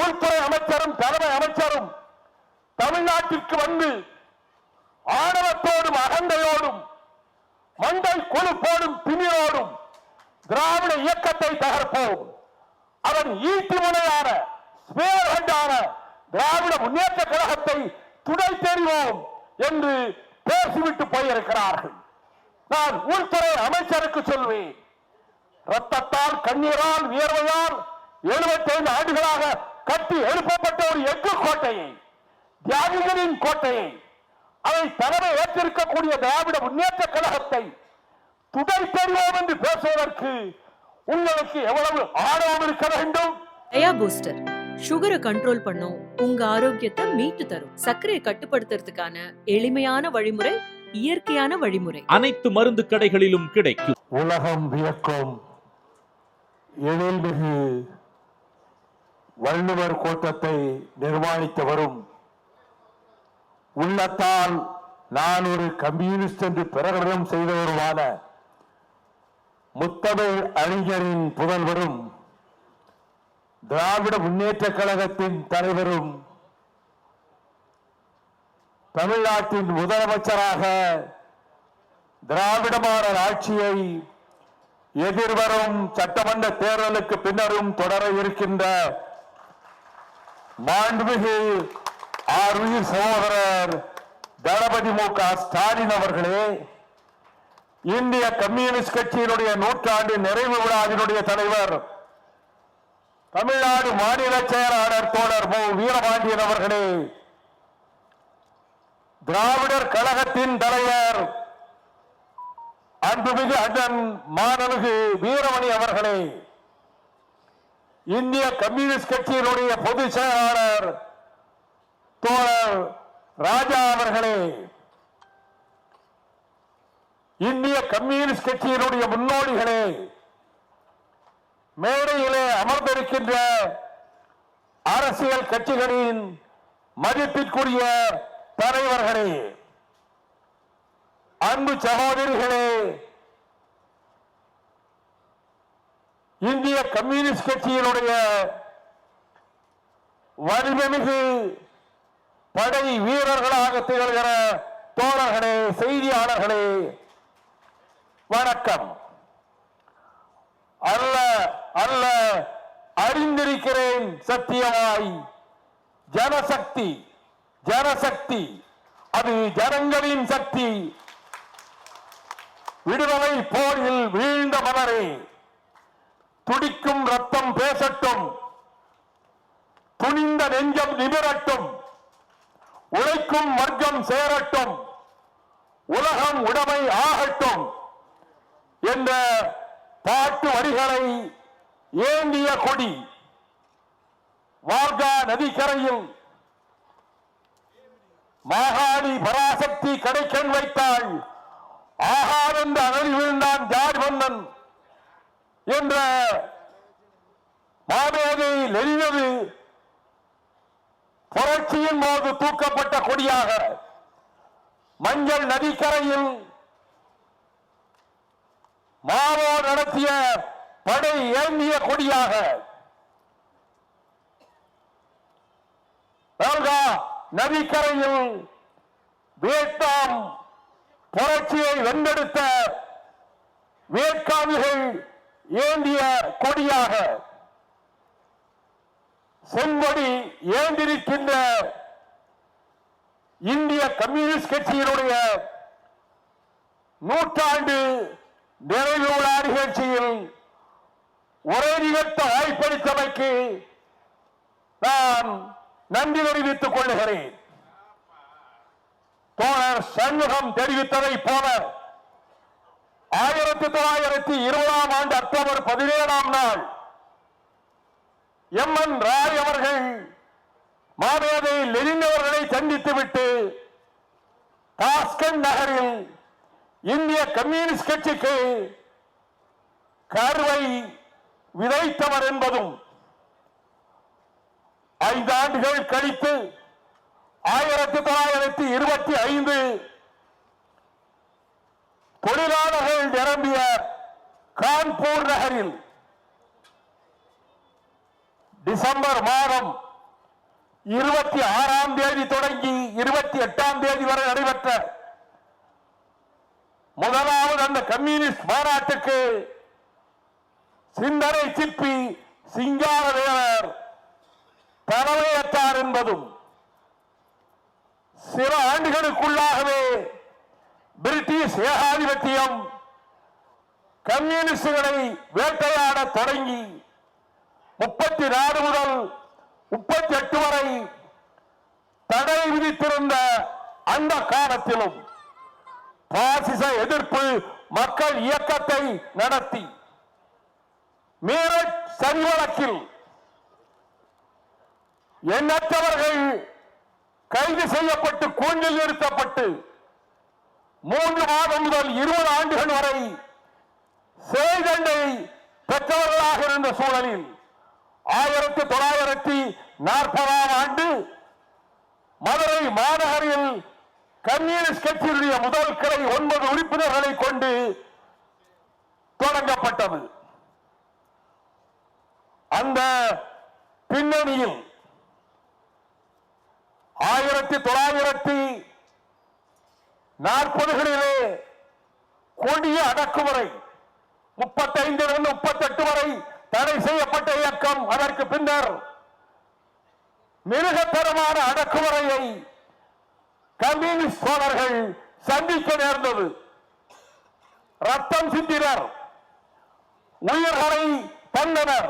உள்துறை அமைச்சரும் தலைமை அமைச்சரும் தமிழ்நாட்டிற்கு வந்து ஆணவத்தோடும் அகந்தையோடும் மண்டை கொழுப்போடும் திமிரோடும் திராவிட இயக்கத்தை தகர்ப்போம். அவன் ஈட்டி முனையான திராவிட முன்னேற்ற கழகத்தை துணை தெரிவோம் என்று பேசிவிட்டு போயிருக்கிறார்கள். நான் உள்துறை அமைச்சருக்கு சொல்வேன் ரத்தத்தால் கண்ணீரால் வியர்வையால் 75 ஆண்டுகளாக கட்டி எழுப்பப்பட்ட ஒரு எஃகு கோட்டையை தியாகிகளின் கோட்டையை அதை தலைமை ஏற்றிருக்கக்கூடிய திராவிட முன்னேற்ற கழகத்தை துடை தெரிவோம் என்று பேசுவதற்கு உங்களுக்கு எவ்வளவு ஆணவம் இருக்க வேண்டும்? டயா பூஸ்டர் சுகரை கண்ட்ரோல் பண்ணும் உங்க ஆரோக்கியத்தை மீட்டு தரும். சர்க்கரையை கட்டுப்படுத்துறதுக்கான எளிமையான வழிமுறை இயற்கையான வழிமுறை. அனைத்து மருந்து கடைகளிலும் கிடைக்கும். உலகம் வியக்கும் எழில்மிகு வள்ளுவர் கோட்டத்தை நிர்மாணித்து வரும். உள்ளத்தால் நான் ஒரு கம்யூனிஸ்ட் என்று பிரகடனம் செய்தவருமான முத்தமிழ் அறிஞரின் புதல்வரும் திராவிட முன்னேற்ற கழகத்தின் தலைவரும் தமிழ்நாட்டின் முதலமைச்சராக திராவிட ஆட்சியை எதிர்வரும் சட்டமன்ற தேர்தலுக்கு பின்னரும் தொடர இருக்கின்ற மாண்புமிகு ஆறுயிர் சகோதரர் தளபதி மு க ஸ்டாலின் அவர்களே இந்திய கம்யூனிஸ்ட் கட்சியினுடைய நூற்றாண்டு நிறைவு விழாவினுடைய தலைவர் தமிழ்நாடு மாநில செயலாளர் தோழர் மு. வீரபாண்டியன் அவர்களே திராவிடர் கழகத்தின் தலைவர் அன்புமிகு அண்ணன் மாணவிகு வீரமணி அவர்களே. இந்திய கம்யூனிஸ்ட் கட்சியினுடைய பொதுச் செயலாளர் தோழர் ராஜா அவர்களே இந்திய கம்யூனிஸ்ட் கட்சியினுடைய முன்னோடிகளே மேடையிலே அமர்ந்திருக்கின்ற அரசியல் கட்சிகளின் மதிப்பிற்குரிய தலைவர்களே அன்பு சகோதரிகளே இந்திய கம்யூனிஸ்ட் கட்சியினுடைய வலிமைமிகு படை வீரர்களாக திகழ்கிற தோழர்களே செய்தியாளர்களே வணக்கம். அல்ல அல்ல அறிந்திருக்கிறேன் சத்தியமாய். ஜனசக்தி ஜனசக்தி அது ஜனங்களின் சக்தி. விடுதலை போரில் வீழ்ந்த மலரே துடிக்கும் ரத்தம் பேசட்டும். துணிந்த நெஞ்சம் நிமிரட்டும். உழைக்கும் வர்க்கம் சேரட்டும். உலகம் உடமை ஆகட்டும் என்ற பாட்டு வரிகளை ஏந்திய கொடி வார்கா நதிக்கரையில் மாகாணி பராசக்தி கடைக்கண் வைத்தாள். ஆகாதென்று அகழி விழுந்தான் ஜார் என்ற மாமேதையில் எரிவது புரட்சியின் போது தூக்கப்பட்ட கொடியாக மஞ்சள் நதிக்கரையில் மாவோ நடத்திய படை ஏந்திய கொடியாக நதிக்கரையில் வியட்நாம் புரட்சியை வென்றெடுத்த வேட்காவிகள் ஏந்திய கொடியாக செங்கொடி ஏந்திருக்கின்ற இந்திய கம்யூனிஸ்ட் கட்சியினுடைய நூற்றாண்டு நிறைவு விழா நிகழ்ச்சியில் ஒரே நிகழ்த்த வாய்ப்பளித்தமைக்கு நான் நன்றி தெரிவித்துக் கொள்கிறேன். தோழர் சண்முகம் தெரிவித்ததை போல ஆயிரத்தி தொள்ளாயிரத்தி இருபதாம் ஆண்டு அக்டோபர் பதினேழாம் நாள் எம் என் ராய் அவர்கள் மாமேதை லெனின் அவர்களை சந்தித்துவிட்டு தாஸ்கண்ட் நகரில் இந்திய கம்யூனிஸ்ட் கட்சிக்கு கருவை விதைத்தவர் என்பதும் ஐந்து ஆண்டுகள் கழித்து ஆயிரத்தி தொள்ளாயிரத்தி இருபத்தி ஐந்து தொழிலாளர்கள் நிரம்பிய கான்பூர் நகரில் டிசம்பர் மாதம் இருபத்தி ஆறாம் தேதி தொடங்கி இருபத்தி எட்டாம் தேதி வரை நடைபெற்ற முதலாவது அந்த கம்யூனிஸ்ட் மாநாட்டுக்கு சிந்தனை சிற்பி சிங்காரவேலர் தலைமையேற்றார் என்பதும் சில ஆண்டுகளுக்குள்ளாகவே பிரிட்டிஷ் ஏகாதிபத்தியம் கம்யூனிஸ்டுகளை வேட்டையாட தொடங்கி முப்பத்தி நாலு முதல் முப்பத்தி எட்டு வரை தடை விதித்திருந்த அந்த காலத்திலும் பாசிச எதிர்ப்பு மக்கள் இயக்கத்தை நடத்தி மீரட் சரி வழக்கில் எண்ணற்றவர்கள் கைது செய்யப்பட்டு கூண்டில் நிறுத்தப்பட்டு மூன்று மாதம் முதல் இருபது ஆண்டுகள் வரை சிறை தண்டனை பெற்றவர்களாக இருந்த சூழலில் ஆயிரத்தி தொள்ளாயிரத்தி நாற்பதாம் ஆண்டு மதுரை மாநகரில் கம்யூனிஸ்ட் கட்சியினுடைய முதல் கிளை ஒன்பது உறுப்பினர்களை கொண்டு தொடங்கப்பட்டது. அந்த பின்னணியில் ஆயிரத்தி தொள்ளாயிரத்தி நாற்பதுகளிலே கொடிய அடக்குமுறை முப்பத்தைந்திலிருந்து முப்பத்தெட்டு வரை தடை செய்யப்பட்ட இயக்கம் அதற்கு பின்னர் மிருகத்தரமான அடக்குமுறையை கம்யூனிஸ்ட் தோழர்கள் சந்திக்க நேர்ந்தது. ரத்தம் சிந்தினர் உயிர்களை தந்தனர்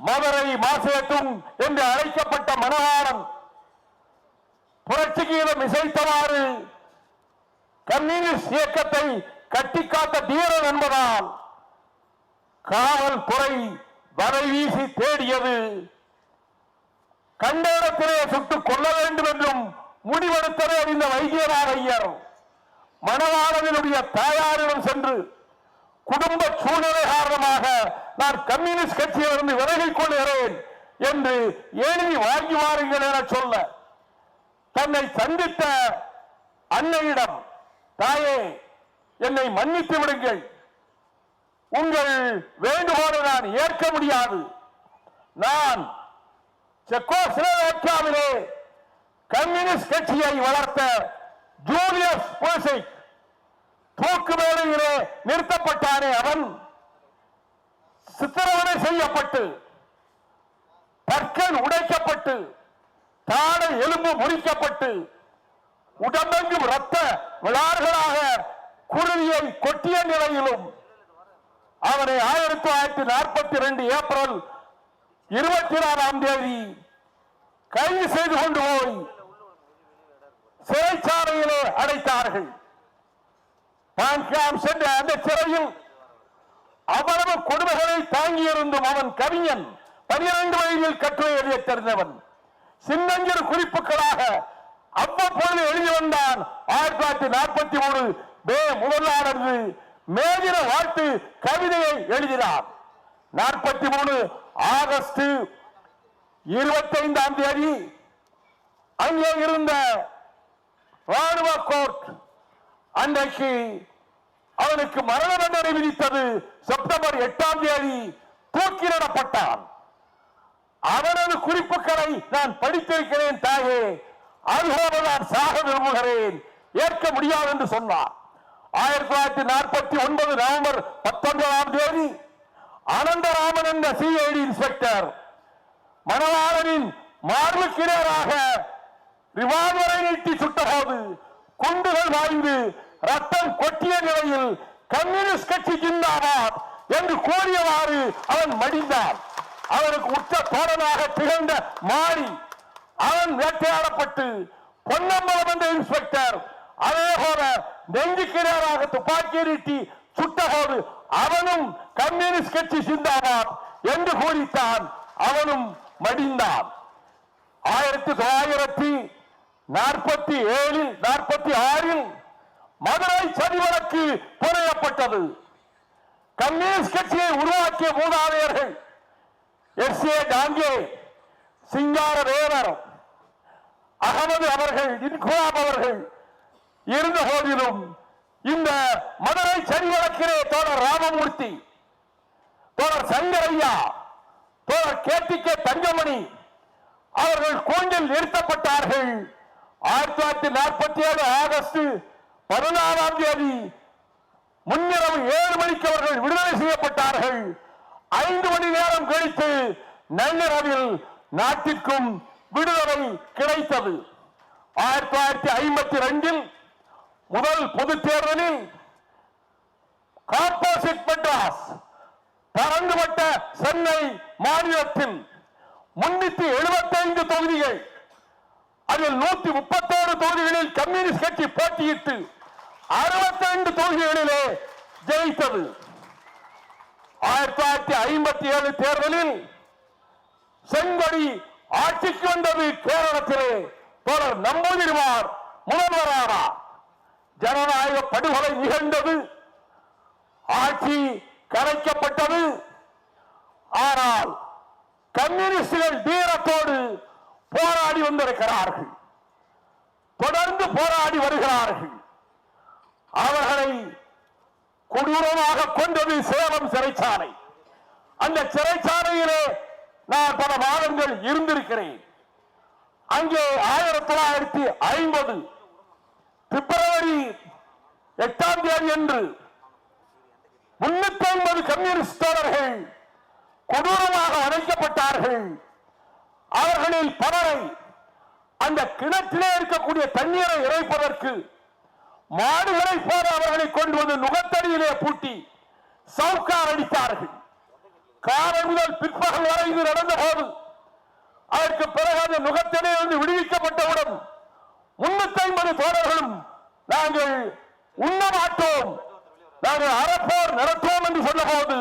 மதுரை மாசேட்டும் என்று அழைக்கப்பட்ட மணவாளன் புரட்சி கீதம் இசைத்தவாறு கம்யூனிஸ்ட் இயக்கத்தை கட்டிக்காத்த தீரன் என்பதால் காவல்துறை வரை வீசி தேடியது கண்டேரத்திலே சுட்டுக் கொள்ள வேண்டும் என்றும் முடிவெடுத்ததே அறிந்த வைத்தியநாத ஐயர். மணவாளனுடைய தாயாரிடம் சென்று குடும்ப சூழ்நிலை காரணமாக நான் கம்யூனிஸ்ட் கட்சியிலிருந்து விலகிக் கொள்கிறேன் என்று எழுதி வாங்கி வாருங்கள் என சொல்ல தன்னை சந்தித்த அன்னையிடம் தாயே என்னை மன்னித்து விடுங்கள். உங்கள் வேண்டுகோளை நான் ஏற்க முடியாது. நான் செக்கோஸ்லோவேக்கியாவிலே கம்யூனிஸ்ட் கட்சியை வளர்த்த ஜூலியஸ் போசை தூக்கு மேடையிலே நிறுத்தப்பட்டானே அவன். சித்திரவதை செய்யப்பட்டு பற்கள் உடைக்கப்பட்டு தாடை எலும்பு முறிக்கப்பட்டு உடம்பெங்கும் ரத்த விழார்களாக குருதியை கொட்டிய நிலையிலும் அவனை ஆயிரத்தி தொள்ளாயிரத்தி நாற்பத்தி ரெண்டு ஏப்ரல் இருபத்தி நாலாம் தேதி கைது செய்து கொண்டு போய் சிறைச்சாலையிலே அடைத்தார்கள். பான்காம் சென்ற அந்த சிறையில் அவ்வளவு கொடுமைகளை தாங்கியிருந்தும் அவன் கவிஞன் பனிரெண்டு வயதில் கட்டுரை எழுத தெரிந்தவன் சின்னஞ்சிறு குறிப்புகளாக அவ்வப்பொழுது எழுதி வந்தான் ஆயிரத்தி தொள்ளாயிரத்தி நாற்பத்தி மூணு மே முதலானது மேஜர வாழ்த்து கவிதையை எழுதினார். நாற்பத்தி மூணு ஆகஸ்ட் இருபத்தி ஐந்தாம் தேதி அங்கே இருந்த ராணுவ கோர்ட் அன்றைக்கு அவனுக்கு மரண தண்டனை விதித்தது செப்டம்பர் எட்டாம் தேதி தூக்கிலிடப்பட்டான் அவனது குறிப்புகளை நான் படித்திருக்கிறேன் தாயே. அதுபோல நான் சாக விரும்புகிறேன். ஏற்க முடியாது என்று சொன்னார். ஆயிரத்தி தொள்ளாயிரத்தி நாற்பத்தி ஒன்பது நவம்பர் பத்தொன்பதாம் தேதி அனந்தராமன் என்ற சிஐடி இன்ஸ்பெக்டர் மணவாளனின் மார்புக்கு ரிவால்வரை நீட்டி சுட்டபோது குண்டுகள் வாய்ந்து ரத்தம் கொட்டிய நிலையில் கம்யூனிஸ்ட் கட்சி ஜிந்தாபாத் என்று கூறியவாறு அவன் மடிந்தான். அவனுக்கு உச்ச தோழனாக திகழ்ந்த மாறி அவன் வேட்டையாடப்பட்டு பொன்னம்பலம் என்ற இன்ஸ்பெக்டர் அதே போல நெஞ்சுக்கிறவராக துப்பாக்கி நீட்டி சுட்டபோது அவனும் கம்யூனிஸ்ட் கட்சி சிந்தாவான் என்று கூறித்தான் அவனும் மடிந்தான். ஆயிரத்தி தொள்ளாயிரத்தி நாற்பத்தி ஏழில் நாற்பத்தி ஆறில் மதுரை சதி வழக்கு புனையப்பட்டது. கம்யூனிஸ்ட் கட்சியை உருவாக்கிய மூதாதையர்கள் எஸ் ஏ டாங்கே சிங்கார வேலர் அகமது அவர்கள் இன்குலாப் அவர்கள் இருந்த போதிலும் இந்த மதுரை சரி வழக்கிலே தோழர் ராமமூர்த்தி தோழர் சங்கரையா தோழர் கேட்டிக்கே தங்கமணி அவர்கள் கூண்டில் நிறுத்தப்பட்டார்கள். ஆயிரத்தி தொள்ளாயிரத்தி நாற்பத்தி ஏழு ஆகஸ்ட் பதினாறாம் தேதி முன்னிரவு ஏழு மணிக்கு அவர்கள் விடுதலை செய்யப்பட்டார்கள். ஐந்து மணி நேரம் கழித்து நள்ளிரவில் நாட்டிற்கும் விடுதலை கிடைத்தது. ஆயிரத்தி தொள்ளாயிரத்தி ஐம்பத்தி ரெண்டில் முதல் பொதுத் தேர்தலில் கார்போரேட் மெட்ராஸ் பறந்துபட்ட சென்னை மாநிலத்தில் முன்னூத்தி எழுபத்தைந்து தொகுதிகள் அதில் நூத்தி முப்பத்தோரு தொகுதிகளில் கம்யூனிஸ்ட் கட்சி போட்டியிட்டு அறுபத்தி ஐந்து தொகுதிகளிலே ஜெயித்தது. ஆயிரத்தி தொள்ளாயிரத்தி ஐம்பத்தி ஏழு தேர்தலில் செங்கொடி ஆட்சிக்கு வந்தது கேரளத்திலே. தோழர் நம்பூதிரிமார் முதல்வரானார் ஜனநாயக படுகொலை நிகழ்ந்தது. ஆட்சி கலைக்கப்பட்டது. ஆனால் கம்யூனிஸ்டுகள் வீரத்தோடு போராடி வந்திருக்கிறார்கள். தொடர்ந்து போராடி வருகிறார்கள். அவர்களை கொடூரமாக கொண்டது சேலம் சிறைச்சாலை. அந்த சிறைச்சாலையிலே நான் பல மாதங்கள் இருந்திருக்கிறேன். அங்கே ஆயிரத்தி தொள்ளாயிரத்தி ஐம்பது பிப்ரவரி எட்டாம் தேதி என்று முன்னூத்தி ஐம்பது கம்யூனிஸ்ட் தோழர்கள் கொடூரமாக அணைக்கப்பட்டார்கள். அவர்களில் பலரை அந்த கிணற்றிலே இருக்கக்கூடிய தண்ணீரை இறைப்பதற்கு மாடுகளை போல அவர்களை கொண்டு வந்து நுகத்தடியிலே பூட்டி சவுக்கார் அடித்தார்கள். காலை முதல் பிற்பகல் வரை இது நடந்த போது அதற்கு பிறகு அந்த நுகத்தடி வந்து விடுவிக்கப்பட்டவுடன் முன்னூத்தி ஐம்பது தோழர்களும் நாங்கள் உண்ண மாட்டோம் நாங்கள் அறப்போர் நடத்துவோம் என்று சொன்னபோது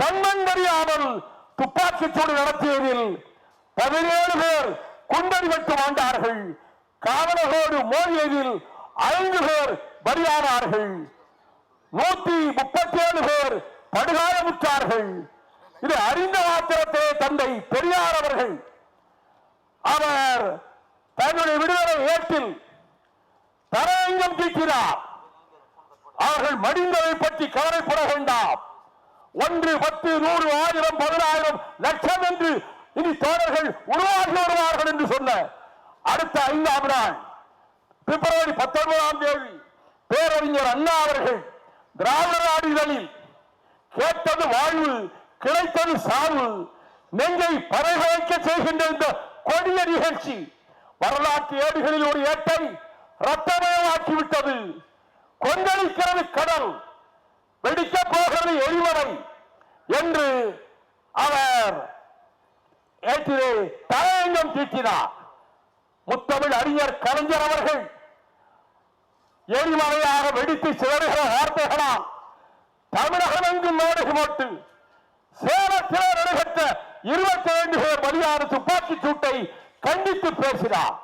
கண்ணந்தறியாமல் துப்பாக்கிச் சூடு நடத்தியதில் பதினேழு பேர் குண்டடி வெட்டு மாண்டார்கள் காவலர்களோடு மோதியதில் ஐந்து பேர் பலியானார்கள். நூத்தி முப்பத்தி ஏழு பேர் படுகாயமுற்றார்கள் இது அறிந்த மாத்திரத்திலே தந்தை பெரியார் அவர்கள். அவர் தன்னுடைய விடுதலை ஏற்றில் தரையங்கம் தீட்டினார். அவர்கள் மடிந்ததை பற்றி கவலைப்பட வேண்டாம் ஒன்று பத்து நூறு ஆயிரம் பதினாயிரம் லட்சம் என்று இனி தோழர்கள் உருவாகி வருவார்கள் என்று சொன்ன அடுத்த ஐந்தாம் நாள். பிப்ரவரி பத்தொன்பதாம் தேதி பேரறிஞர் அண்ணா அவர்கள் திராவிட நாடுகளில் கேட்டது வாழ்வு கிடைத்தது சாவு நெஞ்சை பறைகளைக்க செய்கின்ற இந்த கொடிய நிகழ்ச்சி வரலாற்று ஏடுகளில் ஒரு ஏட்டை ரத்தமயமாக்கிவிட்டது கொந்தளிக்கிறது கடல் வெடிக்க போகிறது எரிவரை என்று அவர் ஏற்றிலே தலையங்கம் தீட்டினார். முத்தமிழ் அறிஞர் கலைஞர் அவர்கள் எரிமலையாக வெடித்து சிதறுகிற வார்த்தைகளாம் தமிழகம் எங்கும் நாடகு மட்டு சேலத்திலே நடைபெற்ற இருபத்தி ஐந்து பேர் பலியான துப்பாக்கி சூட்டை கண்டித்து பேசினார்.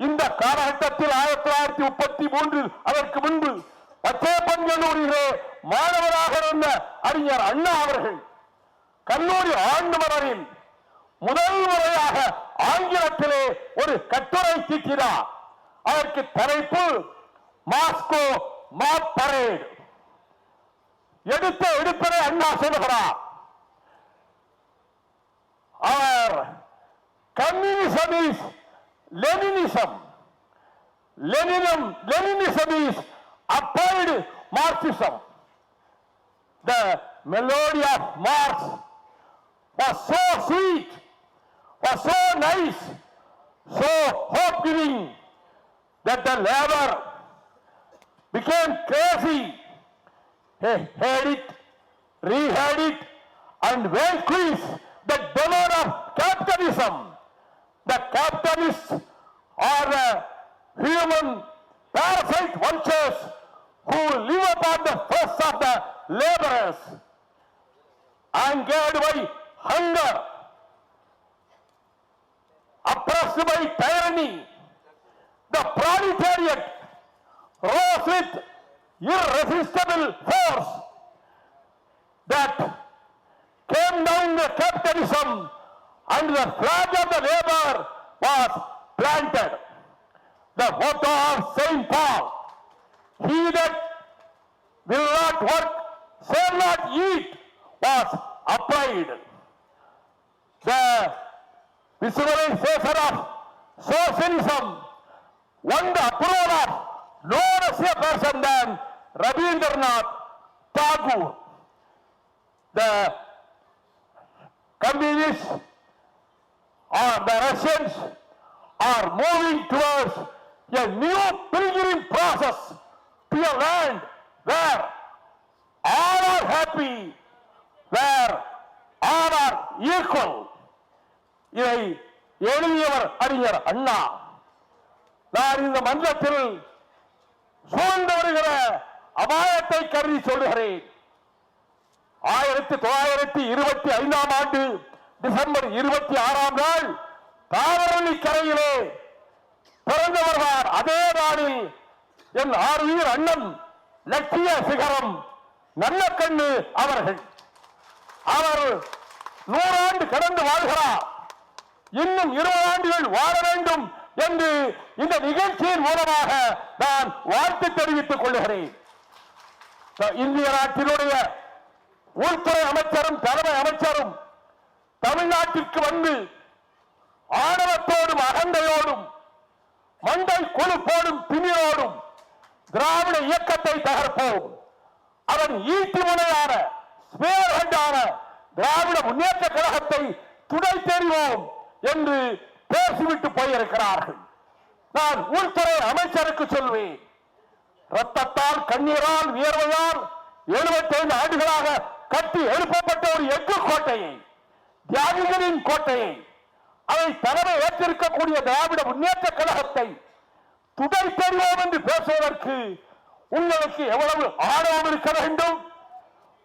இந்த காலகட்டத்தில் ஆயிரத்தி தொள்ளாயிரத்தி முப்பத்தி மூன்றில் அதற்கு முன்பு பச்சையப்பன் கல்லூரியிலே மாணவராக இருந்த அறிஞர் அண்ணா அவர்கள் கல்லூரி ஆண்டு மலரில் முதல் முறையாக ஆங்கிலத்திலே ஒரு கட்டுரை தீட்டினார். அதற்கு தலைப்பு மாஸ்கோ மாப் பரேட் எடுத்த எடுப்பதை அண்ணா சொல்லுகிறார் அவர் communism is Leninism லெனினம் Leninism is applied Marxism the melody of Marx was so sweet, was so nice, so hope-giving that the labor became crazy. He heard it, reheard it, and vanquished the demon of capitalism. The capitalists are human parasite vultures who live upon the flesh of the laborers, angered by hunger, oppressed by tyranny. The proletariat rose with irresistible force that came down the capitalism and the flag of the labor was planted. The motto of Saint Paul, he that will not work shall not eat, was applied. The visualization of socialism won the approval of no less a person than Rabindranath Tagore. The communists or the Russians are moving towards a new pilgrim process to a land where all are happy, where all are equal. இதை எழுதியவர் அறிஞர் அண்ணா நான் இந்த மன்றத்தில் சூழ்ந்து வருகிற அபாயத்தை கருதி சொல்லுகிறேன். ஆயிரத்தி தொள்ளாயிரத்தி இருபத்தி ஐந்தாம் ஆண்டு டிசம்பர் இருபத்தி ஆறாம் நாள் தாவரணி கரையிலே பிறந்தவர்தான் அதே நாளில் என் ஆறுயிர் அண்ணன் லட்சிய சிகரம் நல்ல கண்ணு அவர்கள். அவர் நூறாண்டு கடந்து வாழ்கிறார். இன்னும் இருபது ஆண்டுகள் வாழ வேண்டும் என்று இந்த நிகழ்ச்சியின் மூலமாக நான் வாழ்த்து தெரிவித்துக் கொள்கிறேன். இந்திய நாட்டினுடைய உள்துறை அமைச்சரும் தலைமை அமைச்சரும் தமிழ்நாட்டிற்கு வந்து ஆணவத்தோடும் அகந்தையோடும் மண்டல் கொழுப்போடும் திமிரோடும் திராவிட இயக்கத்தை தகர்ப்போம். அவன் ஈட்டி முனையான திராவிட முன்னேற்ற கழகத்தை துணை தெரிவோம் என்று பேசிவிட்டு போயிருக்கிறார்கள். நான் உள்துறை அமைச்சருக்கு சொல்வேன். ரத்தத்தால் கண்ணீரால் வியர்வையால் 75 ஆண்டுகளாக கட்டி எழுப்பப்பட்ட ஒரு எஃகு கோட்டையை தியாகிகளின் கோட்டையை அதை தலைமை ஏற்றிருக்கக்கூடிய திராவிட முன்னேற்ற கழகத்தை துடை தெரிவோம் என்று பேசுவதற்கு உங்களுக்கு எவ்வளவு ஆர்வம் இருக்க வேண்டும்?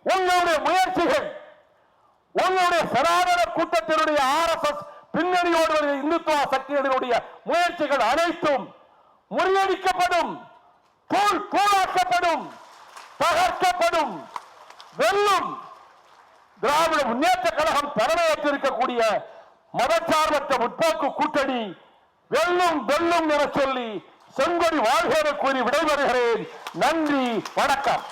உங்களுடைய முயற்சிகள் உங்களுடைய சனாதன கூட்டத்தினுடைய ஆர் எஸ் எஸ் பின்னணியோடு வருகிற இந்துத்துவ சக்திகளினுடைய முயற்சிகள் அனைத்தும் முறியடிக்கப்படும் தூள் தூளாக்கப்படும் தகர்க்கப்படும் வெல்லும். திராவிட முன்னேற்ற கழகம் தலைமையேற்றிருக்கக்கூடிய மதச்சார்பற்ற முற்போக்கு கூட்டணி வெல்லும் வெல்லும் என சொல்லி செங்கொடி வாழ்க கூறி விடைபெறுகிறேன். நன்றி வணக்கம்.